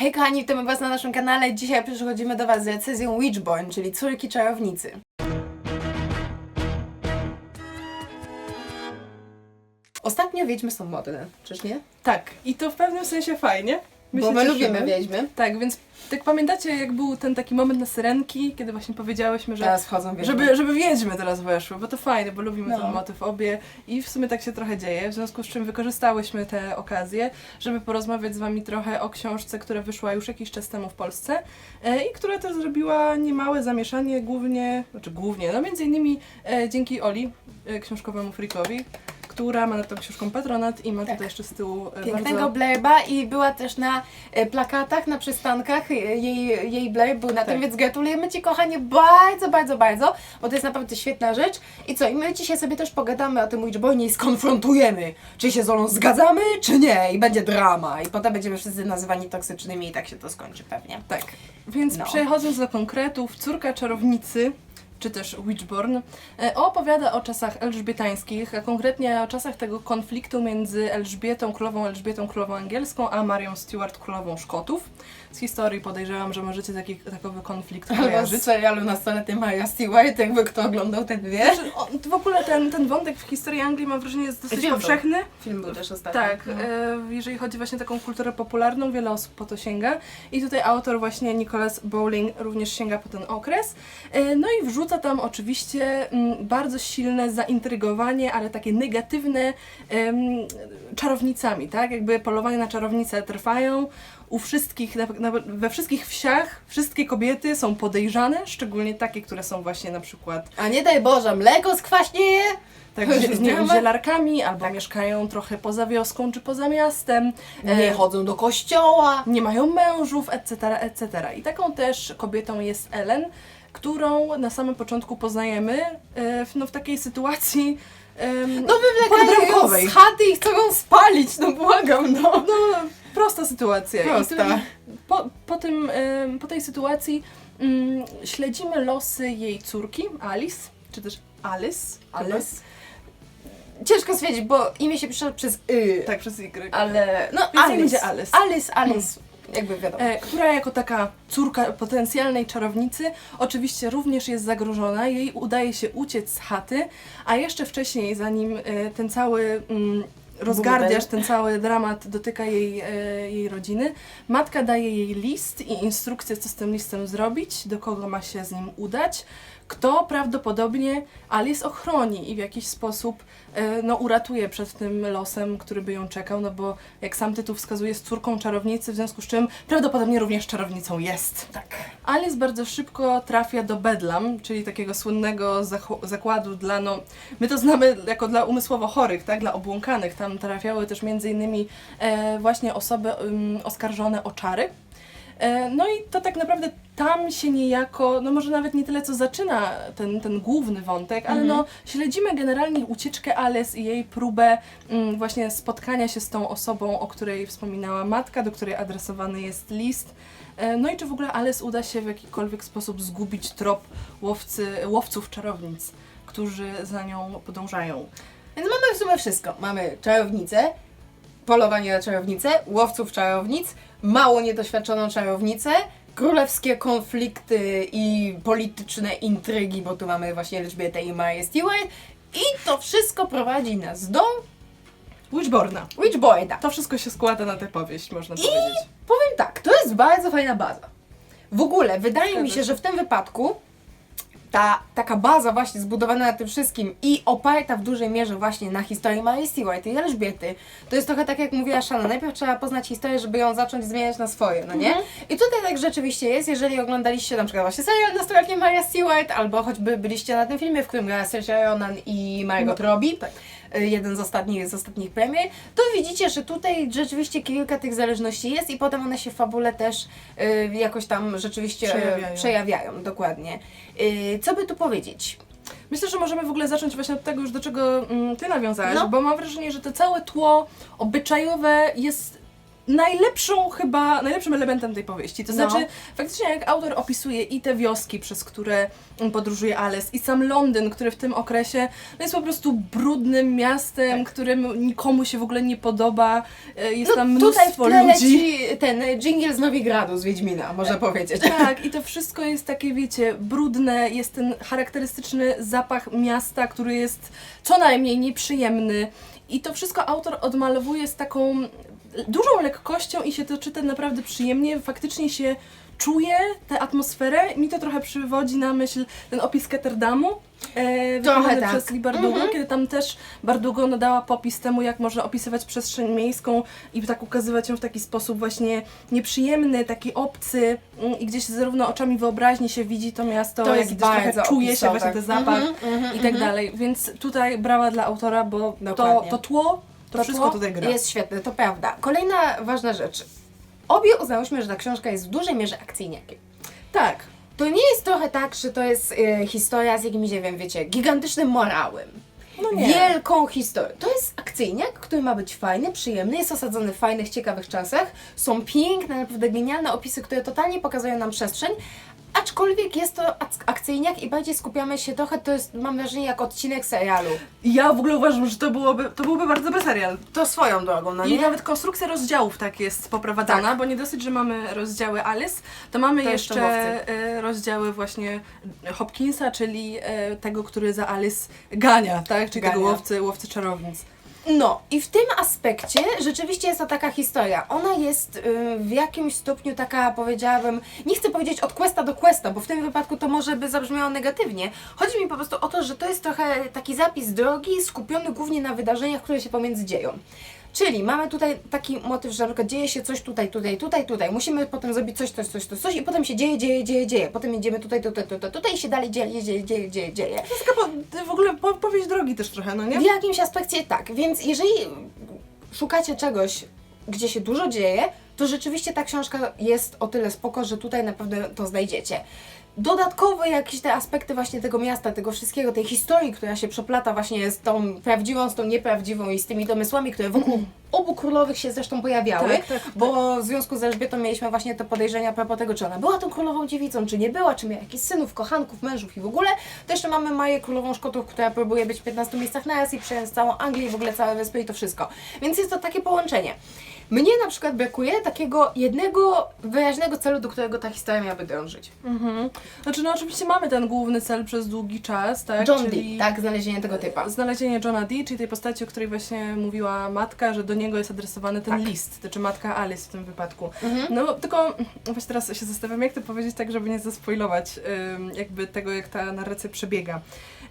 Hej kochani, witamy Was na naszym kanale. Dzisiaj przychodzimy do Was z recenzją Witchborn, czyli Córki Czarownicy. Ostatnio wiedźmy są modne, czyż nie? Tak, i to w pewnym sensie fajnie. Bo się my cieszymy. lubimy wiedźmy. Tak, więc tak pamiętacie, jak był ten taki moment na syrenki, kiedy właśnie powiedziałyśmy, że Teraz wchodzą wiedźmy. żeby, żeby wiedźmy teraz weszły, bo to fajne, bo lubimy No. ten motyw obie i w sumie tak się trochę dzieje, w związku z czym wykorzystałyśmy tę okazję, żeby porozmawiać z Wami trochę o książce, która wyszła już jakiś czas temu w Polsce e, i która też zrobiła niemałe zamieszanie głównie, znaczy głównie, no między innymi e, dzięki Oli, e, książkowemu freakowi, która ma nad tą książką patronat i ma Tak. tutaj jeszcze z tyłu e, Pięknego bardzo... blerba i była też na e, plakatach, na przystankach. e, Jej, jej blerb był na tym, Tak. więc gratulujemy Ci kochanie bardzo, bardzo, bardzo, bo to jest naprawdę świetna rzecz. I co, i my dzisiaj sobie też pogadamy o tym Witchbornie i skonfrontujemy, czy się z Olą zgadzamy, czy nie. I będzie drama. I potem będziemy wszyscy nazywani toksycznymi i tak się to skończy pewnie. Tak, więc No. przechodząc do konkretów, córka czarownicy, czy też Witchborn, e, opowiada o czasach elżbietańskich, a konkretnie o czasach tego konfliktu między Elżbietą, królową Elżbietą, królową angielską, a Marią Stuart, królową Szkotów. Z historii podejrzewam, że możecie taki, takowy konflikt Albo z kojarzyć. serialu nastoletniej Maria Stewart, jakby kto oglądał, ten wie. Znaczy, o, w ogóle ten, ten wątek w historii Anglii mam wrażenie jest dosyć Wiem, powszechny. Film był też ostatnio. Tak, No. e, jeżeli chodzi właśnie o taką kulturę popularną, wiele osób po to sięga. I tutaj autor właśnie Nicholas Bowling również sięga po ten okres. E, no i wrzuca tam oczywiście mm, bardzo silne zaintrygowanie, ale takie negatywne em, czarownicami, tak? Jakby polowania na czarownice trwają. U wszystkich, na, na, we wszystkich wsiach wszystkie kobiety są podejrzane, szczególnie takie, które są właśnie na przykład A nie daj Boże, mleko skwaśnieje? tak, To już nie znamy. zielarkami, albo Tak. mieszkają trochę poza wioską czy poza miastem. Nie E, chodzą do kościoła. nie mają mężów, etc., etc. I taką też kobietą jest Ellen, którą na samym początku poznajemy e, w, no, w takiej sytuacji. em, No podbramkowej. z chaty i chcą ją spalić, no błagam, no. no, prosta sytuacja. Prosta. Po, po, tym, po tej sytuacji mm, śledzimy losy jej córki, Alice, czy też Alice. Alice. Ciężko stwierdzić, bo imię się pisze przez y. Tak, przez Y. Ale, no Więc Alice. będzie Alice. Alice, Alice. Jakby wiadomo. e, która jako taka córka potencjalnej czarownicy oczywiście również jest zagrożona. Jej udaje się uciec z chaty, a jeszcze wcześniej, zanim e, ten cały mm, rozgardiasz, ten cały dramat dotyka jej, e, jej rodziny, matka daje jej list i instrukcję, co z tym listem zrobić, do kogo ma się z nim udać, kto prawdopodobnie Alice ochroni i w jakiś sposób e, no, uratuje przed tym losem, który by ją czekał, no bo jak sam tytuł wskazuje, jest córką czarownicy, w związku z czym prawdopodobnie również czarownicą jest. Tak. Alice bardzo szybko trafia do Bedlam, czyli takiego słynnego zakładu dla, no, my to znamy jako dla umysłowo chorych, tak, dla obłąkanych. Tam trafiały też między innymi e, właśnie osoby oskarżone o czary. E, No i to tak naprawdę tam się niejako, no może nawet nie tyle co zaczyna ten, ten główny wątek, ale Mhm. no śledzimy generalnie ucieczkę Alice i jej próbę mm, właśnie spotkania się z tą osobą, o której wspominała matka, do której adresowany jest list. E, No i czy w ogóle Alice uda się w jakikolwiek sposób zgubić trop łowcy, łowców czarownic, którzy za nią podążają. Więc mamy w sumie wszystko. Mamy czarownicę, polowanie na czarownicę, łowców czarownic, mało niedoświadczoną czarownicę, królewskie konflikty i polityczne intrygi, bo tu mamy właśnie Elżbietę i Marię Stewart. I to wszystko prowadzi nas do Witchborna. Witchboyda. To wszystko się składa na tę powieść, można powiedzieć. Powiem tak, to jest bardzo fajna baza. W ogóle wydaje mi się. że w tym wypadku ta taka baza właśnie zbudowana na tym wszystkim i oparta w dużej mierze właśnie na historii Marii Stewart i Elżbiety, to jest trochę tak jak mówiła Shanna, najpierw trzeba poznać historię, żeby ją zacząć zmieniać na swoje, no nie? Mhm. I tutaj tak rzeczywiście jest, jeżeli oglądaliście na przykład właśnie serial nastoletnie Maria Stewart, albo choćby byliście na tym filmie, w którym gra Saoirse Ronan i Margot No, Robbie, tak. Y, jeden z ostatnich, z ostatnich premier, to widzicie, że tutaj rzeczywiście kilka tych zależności jest i potem one się w fabule też y, jakoś tam rzeczywiście y, Przejawiają. przejawiają dokładnie. Y, co by tu powiedzieć? Myślę, że możemy w ogóle zacząć właśnie od tego już, do czego mm, Ty nawiązałaś, No. bo mam wrażenie, że to całe tło obyczajowe jest najlepszą chyba, najlepszym elementem tej powieści. To No. znaczy, faktycznie jak autor opisuje i te wioski, przez które podróżuje Alice, i sam Londyn, który w tym okresie no jest po prostu brudnym miastem, Tak. którym nikomu się w ogóle nie podoba. E, Jest No, tam tutaj mnóstwo tle ludzi. ten dżingiel z Nowigradu, z Wiedźmina, można powiedzieć. Tak, i to wszystko jest takie, wiecie, brudne, jest ten charakterystyczny zapach miasta, który jest co najmniej nieprzyjemny. I to wszystko autor odmalowuje z taką dużą lekkością i się to czyta naprawdę przyjemnie. Faktycznie się czuje tę atmosferę. Mi to trochę przywodzi na myśl ten opis Ketterdamu. E, Trochę tak. przez Bardugo, Mhm. kiedy tam też Bardugo nadała popis temu, jak można opisywać przestrzeń miejską i tak ukazywać ją w taki sposób właśnie nieprzyjemny, taki obcy mm, i gdzieś zarówno oczami wyobraźni się widzi to miasto, To jak i też trochę czuje się właśnie ten zapach Mhm, mhm, i tak mhm. dalej. Więc tutaj brawa dla autora, bo to, to tło, to, To wszystko tutaj gra. Jest świetne, to prawda. Kolejna ważna rzecz. Obie uznałyśmy, że ta książka jest w dużej mierze akcyjniakiem. Tak. To nie jest trochę tak, że to jest e, historia z jakimś, nie wiem, wiecie, gigantycznym morałem. No nie. Wielką historię. To jest akcyjniak, który ma być fajny, przyjemny, jest osadzony w fajnych, ciekawych czasach. Są piękne, naprawdę genialne opisy, które totalnie pokazują nam przestrzeń. Aczkolwiek jest to ak- akcyjniak i bardziej skupiamy się trochę, to jest, mam wrażenie, jak odcinek serialu. Ja w ogóle uważam, że to byłoby, to byłby bardzo dobry serial. To swoją drogą, no I nie? nawet konstrukcja rozdziałów tak jest poprowadzana, Tak. bo nie dosyć, że mamy rozdziały Alice, to mamy To jeszcze jeszcze e, rozdziały właśnie Hopkinsa, czyli e, tego, który za Alice gania, tak? Czyli tego Gania. łowcy, łowcy czarownic. No, i w tym aspekcie rzeczywiście jest to taka historia. Ona jest y, w jakimś stopniu taka, powiedziałabym, nie chcę powiedzieć od questa do questa, bo w tym wypadku to może by zabrzmiało negatywnie. Chodzi mi po prostu o to, że to jest trochę taki zapis drogi skupiony głównie na wydarzeniach, które się pomiędzy dzieją. Czyli mamy tutaj taki motyw, że na przykład dzieje się coś tutaj, tutaj, tutaj, tutaj. Musimy potem zrobić coś, coś, coś, coś, coś i potem się dzieje, dzieje, dzieje, dzieje. Potem idziemy tutaj, tutaj, tutaj, tutaj i się dalej dzieje, dzieje, dzieje, dzieje, dzieje. To jest taka w ogóle po, powieść drogi też trochę, no nie? W jakimś aspekcie tak, więc jeżeli szukacie czegoś, gdzie się dużo dzieje, to rzeczywiście ta książka jest o tyle spoko, że tutaj na pewno to znajdziecie. Dodatkowe jakieś te aspekty właśnie tego miasta, tego wszystkiego, tej historii, która się przeplata właśnie z tą prawdziwą, z tą nieprawdziwą i z tymi domysłami, które wokół obu królowych się zresztą pojawiały, Tak, tak, tak. bo w związku z Elżbietą mieliśmy właśnie te podejrzenia propos tego, czy ona była tą królową dziewicą, czy nie była, czy miała jakichś synów, kochanków, mężów i w ogóle. To jeszcze mamy Maję królową Szkotów, która próbuje być w 15 miejscach na raz i przejąć całą Anglię i w ogóle całe wyspy i to wszystko. Więc jest to takie połączenie. Mnie na przykład brakuje takiego jednego wyraźnego celu, do którego ta historia miałaby dążyć. Mhm. Znaczy, no oczywiście mamy ten główny cel przez długi czas, tak? John Czyli Dee, tak, znalezienie tego typa. Znalezienie Johna Dee, czyli tej postaci, o której właśnie mówiła matka, że do niego jest adresowany ten Tak. list, czy matka Alice w tym wypadku. Mhm. No tylko właśnie teraz się zastanawiam, jak to powiedzieć tak, żeby nie zaspoilować ym, jakby tego, jak ta narracja przebiega.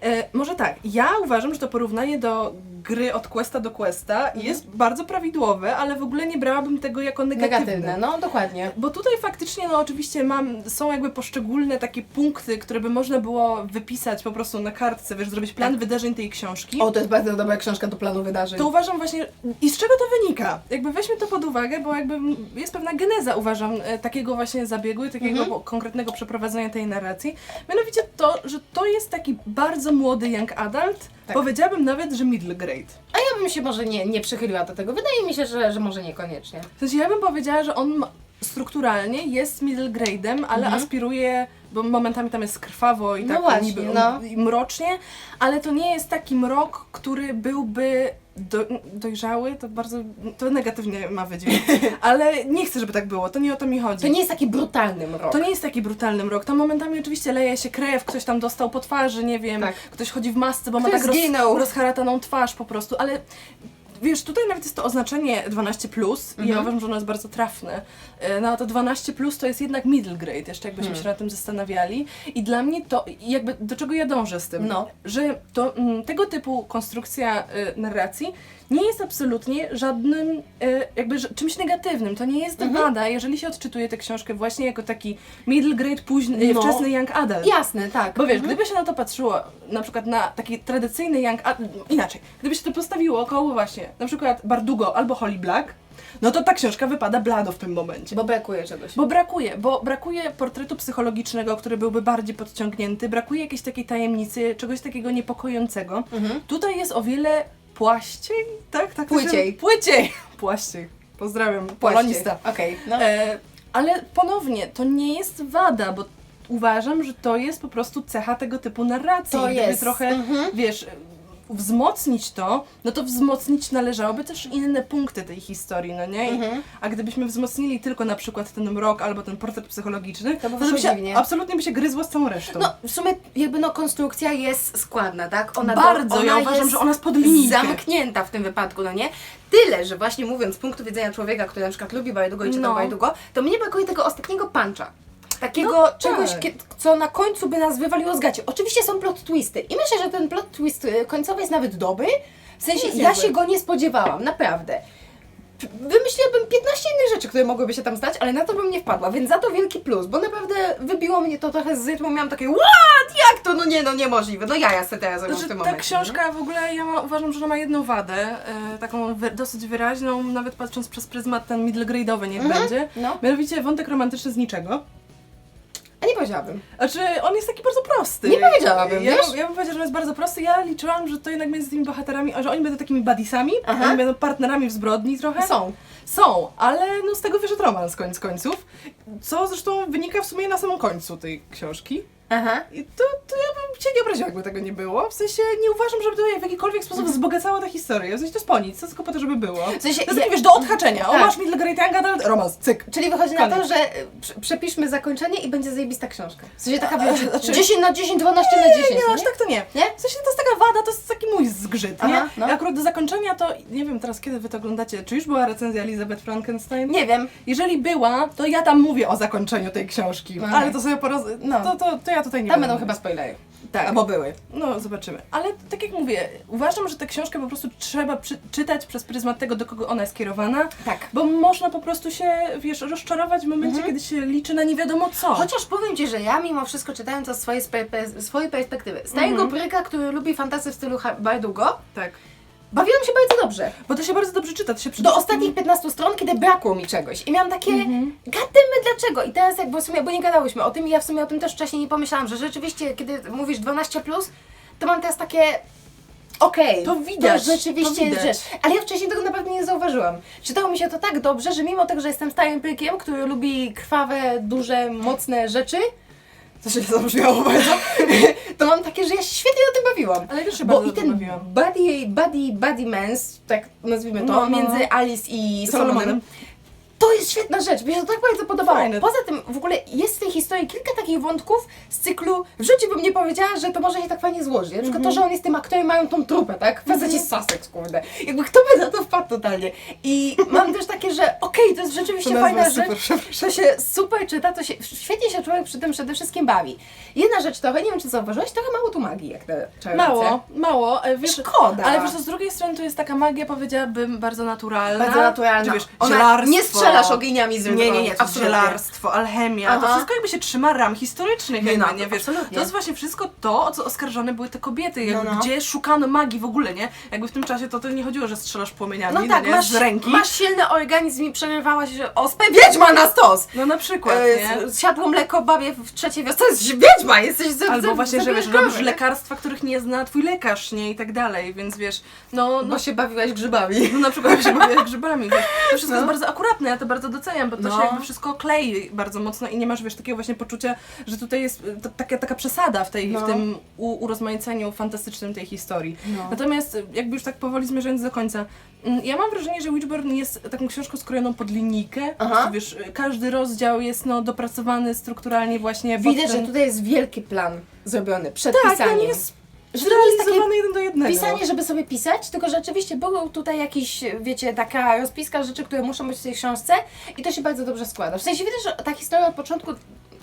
E, może tak, ja uważam, że to porównanie do gry od questa do questa Mhm. jest bardzo prawidłowe, ale w ogóle nie brałabym tego jako negatywne. Negatywne, no dokładnie. Bo tutaj faktycznie, no oczywiście mam, są jakby poszczególne takie punkty, które by można było wypisać po prostu na kartce, wiesz, zrobić plan Tak. wydarzeń tej książki. O, to jest bardzo dobra książka do planu wydarzeń. To uważam właśnie, i z czego to wynika? Jakby weźmy to pod uwagę, bo jakby jest pewna geneza, uważam, e, takiego właśnie zabiegu i takiego Mhm. konkretnego przeprowadzenia tej narracji. Mianowicie to, że to jest taki bardzo młody young adult, Tak. powiedziałabym nawet, że middle grade. A ja bym się może nie, nie przychyliła do tego. Wydaje mi się, że, że może niekoniecznie. W sensie ja bym powiedziała, że on ma- strukturalnie jest middle grade'em, ale Mhm. aspiruje, bo momentami tam jest krwawo i No tak właśnie, niby no. i mrocznie, ale to nie jest taki mrok, który byłby do, dojrzały, to bardzo, to negatywnie ma wydźwięk, ale nie chcę, żeby tak było, to nie o to mi chodzi. To nie jest taki brutalny mrok. To nie jest taki brutalny mrok. Tam momentami oczywiście leje się krew, ktoś tam dostał po twarzy, nie wiem, Tak. ktoś chodzi w masce, bo ma Ktoś tak roz, rozharataną twarz po prostu, ale wiesz, tutaj nawet jest to oznaczenie 12 plus i ja Mhm. uważam, że ono jest bardzo trafne. E, No a to 12 plus to jest jednak middle grade, jeszcze jakbyśmy Hmm. się nad tym zastanawiali. I dla mnie to, jakby do czego ja dążę z tym, No. że to mm, tego typu konstrukcja y, narracji nie jest absolutnie żadnym y, jakby czymś negatywnym. To nie jest Mhm. wada, jeżeli się odczytuje tę książkę właśnie jako taki middle grade, późny, No. wczesny young adult. Jasne, tak. Bo wiesz, Mhm. gdyby się na to patrzyło, na przykład na taki tradycyjny young adult, inaczej, gdyby się to postawiło koło właśnie, na przykład Bardugo albo Holly Black, no to ta książka wypada blado w tym momencie. Bo brakuje czegoś. Bo brakuje, bo brakuje portretu psychologicznego, który byłby bardziej podciągnięty, brakuje jakiejś takiej tajemnicy, czegoś takiego niepokojącego. Mhm. Tutaj jest o wiele płaściej, tak? tak to się- Płyciej. Płyciej! Płaściej. Pozdrawiam, polonista. Okej, no. E, ale ponownie, to nie jest wada, bo uważam, że to jest po prostu cecha tego typu narracji. To Gdyby jest. trochę, Mhm. wiesz, wzmocnić to, no to wzmocnić należałoby też inne punkty tej historii, no nie? I- Mhm. A gdybyśmy wzmocnili tylko na przykład ten mrok albo ten portret psychologiczny, To by to, by się, dziwnie. absolutnie by się gryzło z całą resztą. No, w sumie jakby no konstrukcja jest składna, tak? Ona Bardzo, ona ja uważam, że ona jest pod linijkę. zamknięta w tym wypadku, no nie? Tyle, że właśnie mówiąc z punktu widzenia człowieka, który na przykład lubi Bajdugo i czytał No. Bajdugo, to mnie brakuje tego ostatniego puncha. Takiego No, czegoś, tak. co na końcu by nas wywaliło z gaci. Oczywiście są plot twisty i myślę, że ten plot twist y, końcowy jest nawet dobry. W sensie, Jest ja się go nie spodziewałam, naprawdę. Wymyśliłabym 15 innych rzeczy, które mogłyby się tam stać, ale na to bym nie wpadła, więc za to wielki plus, bo naprawdę wybiło mnie to trochę z rytmu, miałam takie what, jak to, no nie, no niemożliwe, no ja jasne teraz robią w tym ta momencie. książka w ogóle, ja ma, uważam, że ona ma jedną wadę, e, taką wy, dosyć wyraźną, nawet patrząc przez pryzmat ten middle grade'owy niech Mhm. będzie. No, Mianowicie wątek romantyczny z niczego. A nie powiedziałabym. Znaczy, on jest taki bardzo prosty. Nie powiedziałabym, ja, wiesz? ja bym powiedziała, że on jest bardzo prosty. Ja liczyłam, że to jednak między tymi bohaterami, że oni będą takimi buddiesami, Aha. oni będą partnerami w zbrodni trochę. Są. Są, ale no z tego wyszedł romans koniec końców, co zresztą wynika w sumie na samym końcu tej książki. Aha. I to, to ja bym się nie obraziła, jakby tego nie było. W sensie nie uważam, żeby to w jakikolwiek sposób wzbogacała ta historia. W sensie to jest po nic, to tylko po to, żeby było. W sensie, To jest ja- takie, wiesz, do odhaczenia. O, Tak. masz middle grade young romans, cyk. Czyli wychodzi na to, Koniec. że y, prze- przepiszmy zakończenie i będzie zajebista książka. W sensie taka, wiesz, znaczy- 10 na 10, 12 na 10, Nie, nie, no aż tak to nie. Nie? W sensie to jest taka wada, to jest taki mój zgrzyt, nie? Aha, no. I akurat do zakończenia to, nie wiem teraz kiedy wy to oglądacie, czy już była recenzja Elizabeth Frankenstein? Nie wiem. Jeżeli była, to ja tam mówię o zakończeniu tej książki, Okej. ale to sobie poroz... No. To, to, to ja tutaj nie Tam będę będą chyba mówić. spoilery. Tak. Albo były. No, zobaczymy. Ale tak jak mówię, uważam, że tę książkę po prostu trzeba przy- czytać przez pryzmat tego, do kogo ona jest kierowana, Tak. bo można po prostu się, wiesz, rozczarować w momencie, kiedy się liczy na nie wiadomo co. Chociaż powiem Ci, że ja mimo wszystko czytając to z swojej, spe- pe- swojej perspektywy, starego Mhm. bryka, który lubi fantasy w stylu Bardugo, Tak. Bawiłam się bardzo dobrze. Bo to się bardzo dobrze czyta, to się przede Do wszystkim- ostatnich 15 stron, kiedy brakło mi czegoś. I miałam takie, Mhm. gademy dlaczego? I teraz jakby w sumie, bo nie gadałyśmy o tym i ja w sumie o tym też wcześniej nie pomyślałam, że rzeczywiście, kiedy mówisz 12+, plus, to mam teraz takie... Okej, To widać, to rzeczywiście to jest widać. rzecz. Ale ja wcześniej tego naprawdę nie zauważyłam. Czytało mi się to tak dobrze, że mimo tego, że jestem starym pykiem, który lubi krwawe, duże, mocne rzeczy, to się zabrzmiało bardzo, to mam takie, że ja się świetnie na tym bawiłam. Ale też się Bo bardzo i ten bawiłam. buddy, buddy, buddy mans, tak nazwijmy to, No, no. między Alice i Solomonem, Solomonem. To jest świetna rzecz, mi się to tak bardzo podobało. Fajne. Poza tym w ogóle jest w tej historii kilka takich wątków z cyklu, w życiu bym nie powiedziała, że to może się tak fajnie złożyć. Na przykład Mhm. to, że on jest tym aktorem, mają tą trupę, tak? Faceci z Sussex, kurde. Jakby kto by na to wpadł totalnie. I mam też takie, że okej, to jest rzeczywiście To nazwa fajna jest rzecz. super, przepraszam. To się super czyta, to się świetnie się człowiek przy tym przede wszystkim bawi. Jedna rzecz trochę, nie wiem czy zauważyłeś, trochę mało tu magii, jak te czarownice. Mało, mało. e, Wiesz, Szkoda. Ale wiesz, co, z drugiej strony to jest taka magia, powiedziałabym, bardzo naturalna. Bardzo naturalna. Że wiesz, Ona, zielarstwo. nie strzelasz ogniami z Nie, nie, nie, to alchemia, to Aha. wszystko jakby się trzyma ram historycznych, Nie, jakby, no, nie, wiesz, absolutnie. to jest właśnie wszystko to, o co oskarżone były te kobiety, jakby, No, no. gdzie szukano magii w ogóle, nie? Jakby w tym czasie to, to nie chodziło, że strzelasz płomieniami, No tak, nie, masz, z ręki. masz silny organizm i przerywałaś ospę, wiedźma na stos! No na przykład, E, nie? Siadło mleko babie w trzeciej wiosce, to jest wiedźma, jesteś z Albo właśnie, że wiesz, robisz lekarstwa, których nie zna twój lekarz, nie? I tak dalej, więc wiesz, no, no Bo się bawiłaś grzybami. No na przykład się bawię grzybami. To wszystko No. jest bardzo akuratne, to bardzo doceniam, bo to No. się jakby wszystko klei bardzo mocno i nie masz, wiesz, takiego właśnie poczucia, że tutaj jest to, taka, taka przesada w, tej, No. w tym u, urozmaiceniu fantastycznym tej historii. No. Natomiast y, jakby już tak powoli zmierzając do końca, mm, ja mam wrażenie, że Witchburn jest taką książką skrojoną pod linijkę. Prostu, wiesz, y, każdy rozdział jest no, dopracowany strukturalnie właśnie pod Widać, że ten... tutaj jest wielki plan zrobiony przed Tak, pisaniem. on jest że to nie jest takie zrealizowany jeden do jednego. pisanie, żeby sobie pisać, tylko rzeczywiście był tutaj jakiś, wiecie, taka rozpiska rzeczy, które muszą być w tej książce i to się bardzo dobrze składa. W sensie widać, że ta historia od początku,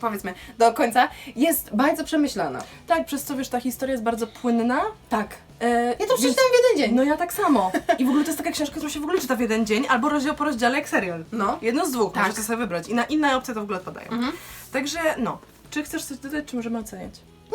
powiedzmy, do końca jest bardzo przemyślana. Tak, przez co wiesz, ta historia jest bardzo płynna. Tak. E, Ja to przeczytałam w jeden dzień. No ja tak samo. I w ogóle to jest taka książka, którą się w ogóle czyta w jeden dzień, albo rozdział po rozdziale jak serial. No. Jedno z dwóch, Tak. możecie sobie wybrać. I na inne opcje to w ogóle odpadają. Mhm. Także no, czy chcesz coś dodać, czy możemy oceniać?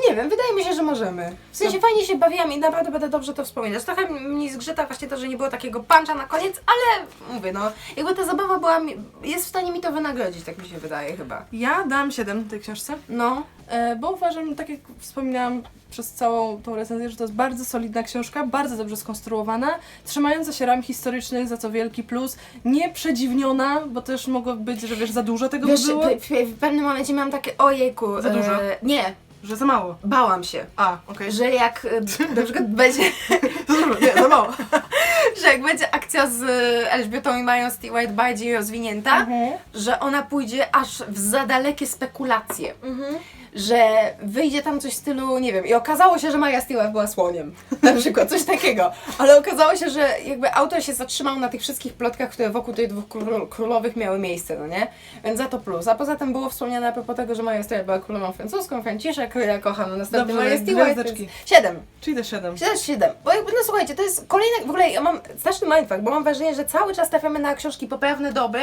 Nie wiem, wydaje mi się, że możemy. W sensie fajnie się bawiłam i naprawdę będę dobrze to wspominać. Trochę mnie zgrzyta właśnie to, że nie było takiego puncha na koniec, ale mówię, no, jakby ta zabawa była, mi- jest w stanie mi to wynagrodzić, tak mi się wydaje chyba. Ja dam 7 tej książce, No, e, bo uważam, tak jak wspominałam przez całą tą recenzję, że to jest bardzo solidna książka, bardzo dobrze skonstruowana, trzymająca się ram historycznych, za co wielki plus, nie przedziwniona, bo też mogło być, że wiesz, za dużo tego wiesz, by było, w, w, w pewnym momencie miałam takie, ojejku. Za dużo? E, nie, że za mało. bałam się. A, okej. Że jak e, na przykład będzie, To dużo, nie, za mało. że jak będzie akcja z e, Elżbietą i Mają Stewart bardziej rozwinięta, Mhm. że ona pójdzie aż w za dalekie spekulacje. Mhm. Że wyjdzie tam coś w stylu, nie wiem, i okazało się, że Maja Stewart była słoniem. Na przykład, coś takiego. Ale okazało się, że jakby autor się zatrzymał na tych wszystkich plotkach, które wokół tych dwóch król, królowych miały miejsce, no nie? Więc za to plus. A poza tym było wspomniane a propos tego, że Maja Stewart była królową francuską, Franciszek, ja kocham następny Dobrze, Maja Stewart. gwiazdeczki. więc Siedem. Czyli też 7. Siedem, siedem. Bo jakby, no słuchajcie, to jest kolejne, w ogóle ja mam straszny mindfuck, bo mam wrażenie, że cały czas trafiamy na książki poprawne, dobre,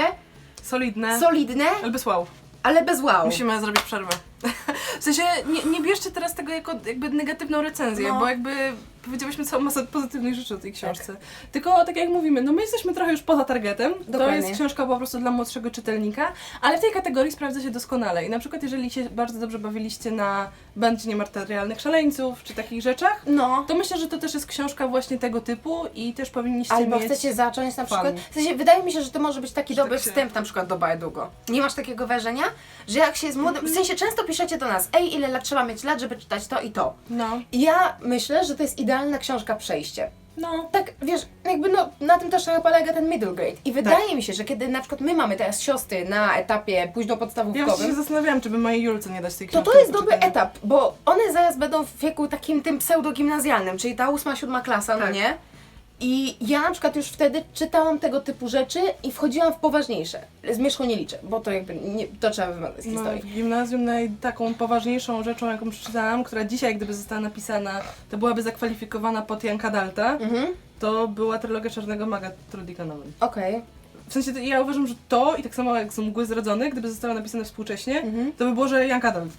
Solidne, solidne, bez wow. Ale bez wow. Musimy zrobić przerwę. W sensie nie, nie bierzcie teraz tego jako jakby negatywną recenzję, No. bo jakby powiedziałyśmy całą masę pozytywnych rzeczy o tej książce. Tylko tak jak mówimy, no my jesteśmy trochę już poza targetem. To Dokładnie. jest książka po prostu dla młodszego czytelnika, ale w tej kategorii sprawdza się doskonale. I na przykład jeżeli się bardzo dobrze bawiliście na bandzie niematerialnych szaleńców czy takich rzeczach, No. to myślę, że to też jest książka właśnie tego typu i też powinniście Albo mieć... chcecie zacząć na przykład. W sensie, wydaje mi się, że to może być taki Że dobry tak się- wstęp na przykład do Bardugo. Nie masz takiego wrażenia? Że jak się jest młodym. W sensie często piszecie do nas, ej, ile lat trzeba mieć lat, żeby czytać to i to. No, I ja myślę, że to jest idealna książka przejście. no. Tak, wiesz, jakby no, na tym też trochę polega ten middle grade. I wydaje mi się, że kiedy na przykład my mamy teraz siostry na etapie późno Ja właśnie się zastanawiałam, czy by mojej Julce nie dać tej to książki. to jest do dobry przeczytania. etap, bo one zaraz będą w wieku takim tym pseudogimnazjalnym, czyli ta ósma, siódma klasa, no Tak. nie? I ja na przykład już wtedy czytałam tego typu rzeczy i wchodziłam w poważniejsze. Zmierzchu nie liczę, bo to jakby nie, to trzeba wymazać z No, historii. w gimnazjum naj, taką poważniejszą rzeczą, jaką przeczytałam, która dzisiaj, gdyby została napisana, to byłaby zakwalifikowana pod Janka Dalta, Mhm, to była trylogia Czarnego Maga Nolan. okej. W sensie ja uważam, że to i tak samo jak są Mgły Zrodzone, gdyby została napisane współcześnie, Mhm. to by było, że Jank Adult.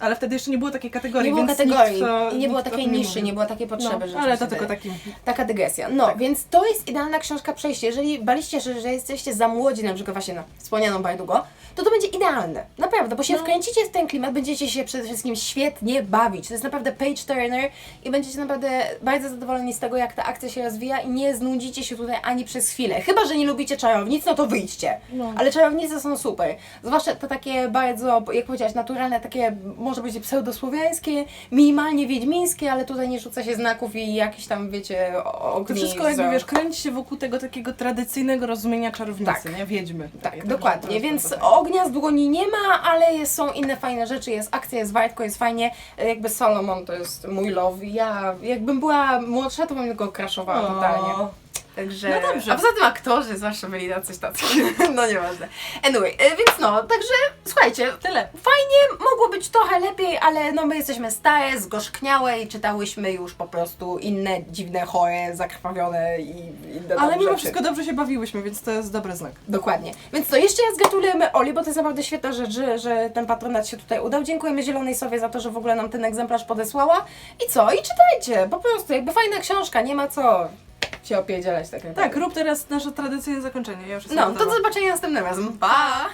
Ale wtedy jeszcze nie było takiej kategorii, Nie było więc kategorii nikt, to, i nie było nikt o takiej tym niszy, mówił. nie było takiej potrzeby, no, ale to rzeczywiście. tylko takim. Taka dygresja. No, Tak. więc to jest idealna książka przejście. Jeżeli baliście się, że jesteście za młodzi, na przykład właśnie na wspomnianą Bajdugo, to to będzie idealne. Naprawdę, bo się No. wkręcicie w ten klimat, będziecie się przede wszystkim świetnie bawić. To jest naprawdę page turner i będziecie naprawdę bardzo zadowoleni z tego, jak ta akcja się rozwija i nie znudzicie się tutaj ani przez chwilę. Chyba, że nie lubicie czarownic, no to wyjdźcie. No. Ale czarownice są super. Zwłaszcza te takie bardzo, jak powiedziałaś, naturalne, takie może być pseudosłowiańskie, minimalnie wiedźmińskie, ale tutaj nie rzuca się znaków i jakiś tam, wiecie, ogni. To wszystko jakby, wiesz, kręci się wokół tego takiego tradycyjnego rozumienia czarownicy, Tak. nie? Wiedźmy. Tak, Także dokładnie. Więc ognia z dłoni nie ma, ale jest, są inne fajne rzeczy. Jest akcja, jest wartko, jest fajnie. Jakby Solomon to jest mój love. Ja jakbym była młodsza, to bym go crashowała totalnie. Także... No dobrze. A poza tym aktorzy zawsze byli na coś tacy. no nieważne. Anyway, e, więc no, także słuchajcie, Tyle. Fajnie, mogło być trochę lepiej, ale no my jesteśmy stare, zgorzkniałe i czytałyśmy już po prostu inne dziwne, chore, zakrwawione i inne Ale mimo rzeczy. wszystko dobrze się bawiłyśmy, więc to jest dobry znak. Dokładnie. Więc to jeszcze raz gratulujemy Oli, bo to jest naprawdę świetna rzecz, że, że ten patronat się tutaj udał. Dziękujemy Zielonej Sowie za to, że w ogóle nam ten egzemplarz podesłała. I co? I czytajcie, po prostu, jakby fajna książka, nie ma co się opierdzielać tak Tak, rób teraz nasze tradycyjne zakończenie. Ja już jestem No, to gotowa. do zobaczenia następnym razem. Pa!